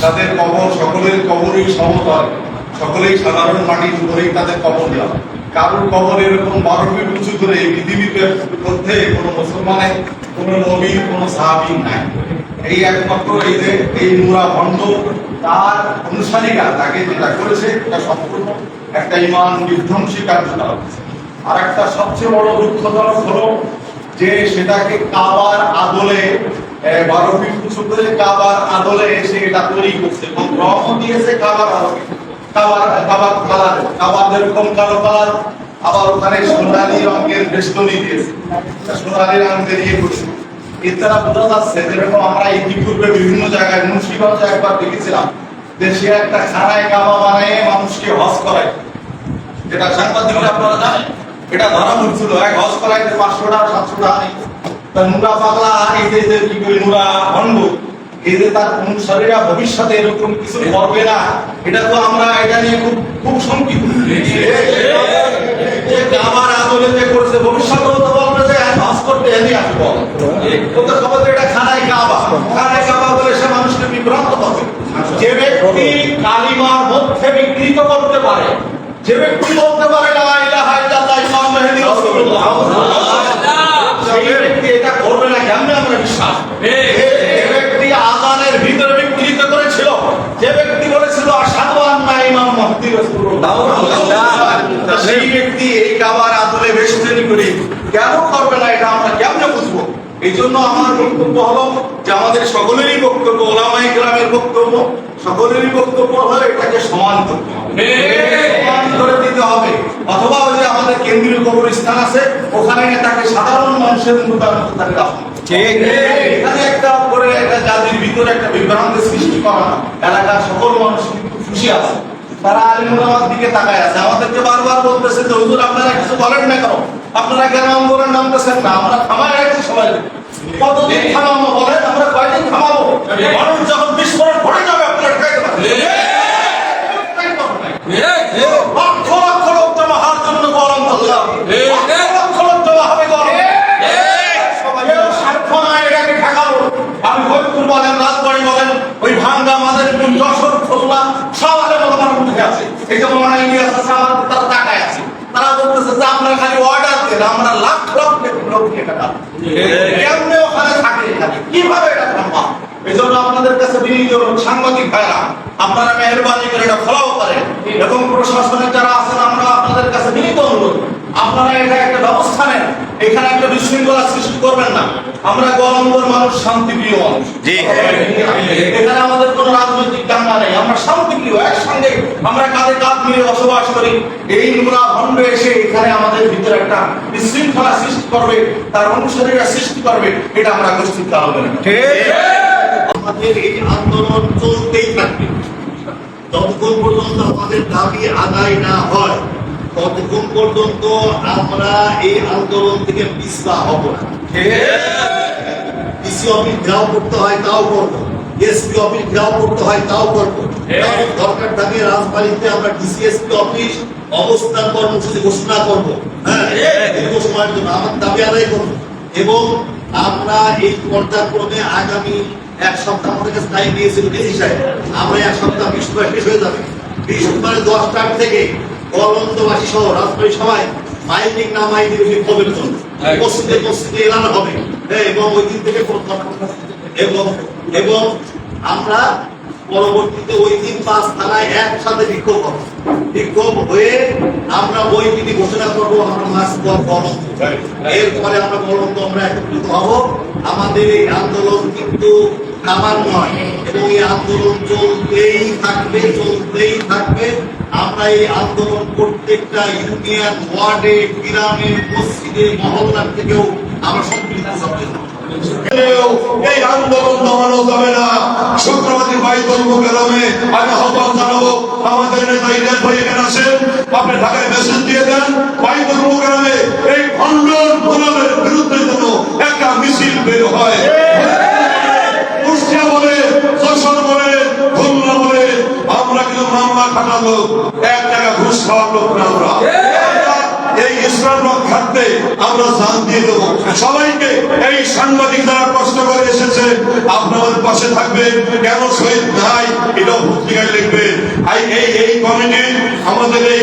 তাদের সকলের কবরই সমতল, সকলেই সাধারণ কবর দেওয়া কারোর বারো পৃথিবীর মধ্যে কোনো মুসলমানের কোনো কোনো এই একমাত্র এই যে, এই তার তাকে সম্পূর্ণ একটা ইমান বিধ্বংসী কার্যকলাপ। আর একটা সবচেয়ে বড় দুঃখজনক হলো যে সেটাকে কাবার আদলে বারো ফিট উঁচু করে কাবার আদলে এসে এটা তৈরি করছে। এবং রঙও দিয়েছে কাবার আদলে। কাবার কাবার কালার, কাবার যেরকম কালো কালার, আবার ওখানে সোনালি রঙের বেষ্টনী দিয়েছে। সোনালি রঙ দিয়ে করছে। এর দ্বারা বোঝা যাচ্ছে যেরকম আমরা ইতিপূর্বে বিভিন্ন জায়গায়, মুন্সিগঞ্জে একবার দেখেছিলাম সে একটা খানায় কাবা বানিয়ে মানুষকে হজ করায়। যেটা সাংবাদিকরা আপনারা জানেন? এটা ধরা পড়ছিল এক হজ করাইতে পাঁচশো টাকা সাতশো টাকা নেই তা নুরা পাগলা, এই যে যে, কি করি নুরা ভণ্ড যে তার অনুসারীরা ভবিষ্যতে এরকম কিছু করবে না, এটা তো আমরা এটা নিয়ে খুব খুব শঙ্কিত। আমার আদলে যে করছে, ভবিষ্যতেও তো বলবে যে হজ করতে এনে আসব তো সবাই এটা খানায় কাবা। খানায় কাবা বলে সে মানুষকে বিভ্রান্ত হবে যে ব্যক্তি কালিমার মধ্যে বিকৃত করতে পারে যে ব্যক্তি বলতে পারে লা ইলাহা ইল্লাল্লাহ ইমাম মেহেদী রাসূলুল্লাহ সেই ব্যক্তি এটা করবে না কেমনে আমরা বিশ্বাস যে ব্যক্তি আজানের ভিতরে বিকৃত করেছিল যে ব্যক্তি বলেছিল আশহাদু আন্না ইমাম মাহদি রাসূলুল্লাহ সেই ব্যক্তি এই কাবার আদলে বেষ্টনী করে। কেন করবে না এটা আমরা কেমনে বুঝব? এই জন্য আমার বক্তব্য হলো যে আমাদের সকলেরই বক্তব্য ওলামাই গ্রামের বক্তব্য সকলেরই বক্তব্য হলো এটাকে সমান করতে। করে দিতে হবে। অথবা ওই যে আমাদের কেন্দ্রীয় কবরস্থান আছে ওখানে তাকে সাধারণ মানুষের মোতাবেক তাকে রাখা এখানে একটা করে একটা জাতির ভিতরে একটা বিভ্রান্তি সৃষ্টি করা এলাকার সকল মানুষ কিন্তু খুশি আছে। তারা আলিমুলামার দিকে তাকায় আছে। আমাদেরকে বারবার বলতেছে যে হুজুর আপনারা কিছু বলেন না কেন? আপনারা কেন আন্দোলন নামতেছেন না? আমরা থামায় রাখছি সবাই। কতদিন থামাবো বলেন? আমরা কয়দিন থামাবো? মানুষ যখন বিস্ফোরণ ঘটে যাবে আপনারা ঠেকাইতে পারবেন লক্ষ লক্ষ লোক জমা হওয়ার জন্য গরম ধরলাম লক্ষ লক্ষ লোক জমা হবে গরম কেউ স্বার্থ নাই এটাকে ঠেকাবো আমি হরিপুর বলেন রাজবাড়ি বলেন ওই ভাঙ্গা মাদের যশোর খুলনা সব আলেম আমার উঠে আছে। এই যে মনে ইলিয়াস আছে আমাদের তারা তাকায় আছে। তারা বলতেছে যে আপনারা খালি অর্ডার দেন আমরা লাখ লাখ লোক টাকা কেমনে ওখানে থাকে কীভাবে এটা সম্ভব? এই জন্য আপনাদের কাছে বিনীত সাংবাদিক ভাইরা আপনারা মেহরবানি করে এটা ফলো করেন। এবং প্রশাসনের যারা আছেন আমরা আপনাদের কাছে বিনীত অনুরোধ আপনারা এটা একটা ব্যবস্থা নেন। এখানে একটা বিশৃঙ্খলা সৃষ্টি করবেন না। আমরা গরমগর মানুষ শান্তিপ্রিয় মানুষ। এখানে আমাদের কোনো রাজনৈতিক দাঙ্গা নেই। আমরা শান্তিপ্রিয় একসঙ্গে আমরা কাঁধে কাঁধ মিলে বসবাস করি। এই নোংরা ভণ্ড এসে এখানে আমাদের ভিতরে একটা বিশৃঙ্খলা সৃষ্টি করবে তার অনুসারীরা সৃষ্টি করবে এটা আমরা গোষ্ঠী হবে না। আমাদের এই আন্দোলন চলতেই থাকবে। যতক্ষণ পর্যন্ত আমাদের দাবি আদায় না হয় ততক্ষণ পর্যন্ত আমরা এই আন্দোলন থেকে পিছপা হব না। ডিসি অফিস ঘেরাও করতে হয় তাও করব। এসপি অফিস ঘেরাও করতে হয় তাও করব। দরকার থাকে রাজবাড়িতে আমরা অফিস অবস্থান কর্মসূচি ঘোষণা করব। হ্যাঁ দীর্ঘ সময়ের জন্য আমার দাবি আদায় করব। এবং আমরা এই পর্যায়ক্রমে আগামী এক সপ্তাহ আমাদের কাছে টাইম দিয়েছিল ডিসি সাহেব আমরা এক সপ্তাহ বৃহস্পতিবার শেষ হয়ে যাবে। বৃহস্পতিবার দশটার থেকে সহ রাজবাড়ি সবাই না মাইনিং হবে জন্য মসজিদে মসজিদে এলানো হবে। হ্যাঁ, এবং ওই দিন থেকে এবং এবং আমরা পরবর্তীতে ওই দিন পাঁচ থানায় একসাথে বিক্ষোভ করব। বিক্ষোভ হয়ে আমরা ওই দিনই ঘোষণা করব আমরা মাস পর বলন্দ এরপরে আমরা বলন্দ আমরা একত্রিত হব। আমাদের এই আন্দোলন কিন্তু কামান নয়। এই আন্দোলন চলতেই থাকবে চলতেই থাকবে। আমরা এই আন্দোলন প্রত্যেকটা ইউনিয়ন ওয়ার্ডে, গ্রামে, মসজিদে, মহল্লার থেকেও আমরা সম্পৃক্ত জানাব, আমাদের নেতা ইলিয়াস ভাই এখানে আসেন, আপনি ঢাকায় মেসেজ দিয়ে দেন। ভাই ধর্ম গ্রামে এই খণ্ডন গোলামের বিরুদ্ধে যেন একটা মিছিল বের হয় কুষ্টিয়া বলে যশোর বলে খুলনা বলে এই ইসলাম আমরা জান দিয়ে দেবো। সবাইকে এই সাংবাদিক যারা কষ্ট করে এসেছে, আপনাদের পাশে থাকবে কেন শহীদ নাই এটাও লিখবে। এই এই কমিটি আমাদের এই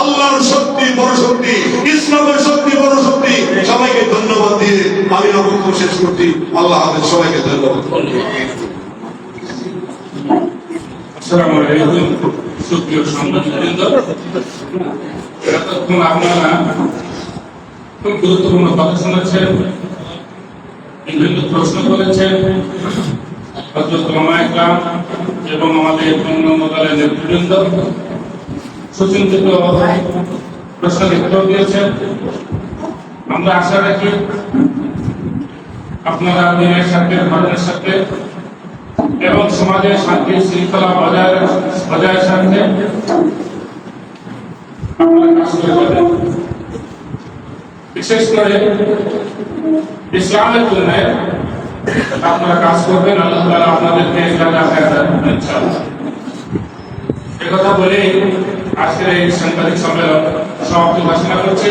আল্লাহর শক্তি বড় শক্তি, ইসলামের শক্তি বড় শক্তি। সবাইকে ধন্যবাদ দিয়ে আমি বক্তব্য শেষ করছি। আল্লাহ হাফেজ, সবাইকে ধন্যবাদ। আপনারা খুব গুরুত্বপূর্ণ কথা শুনেছেন, বিভিন্ন প্রশ্ন করেছেন। এবং আমাদের অন্যান্যদলের নেতৃবৃন্দ আমরা আশা রাখি আপনারা দিনের এবং সমাজের শান্তি শৃঙ্খলা বজায় বজায় সাথে কাজ করে বিশেষ করে ইসলামের জন্য আপনারা কাজ করবেন, আল্লাহ তাআলা আপনাদেরকে জায়গা কথা বলেই আজকের এই সাংবাদিক সম্মেলন সমাপ্তি ঘোষণা করছি।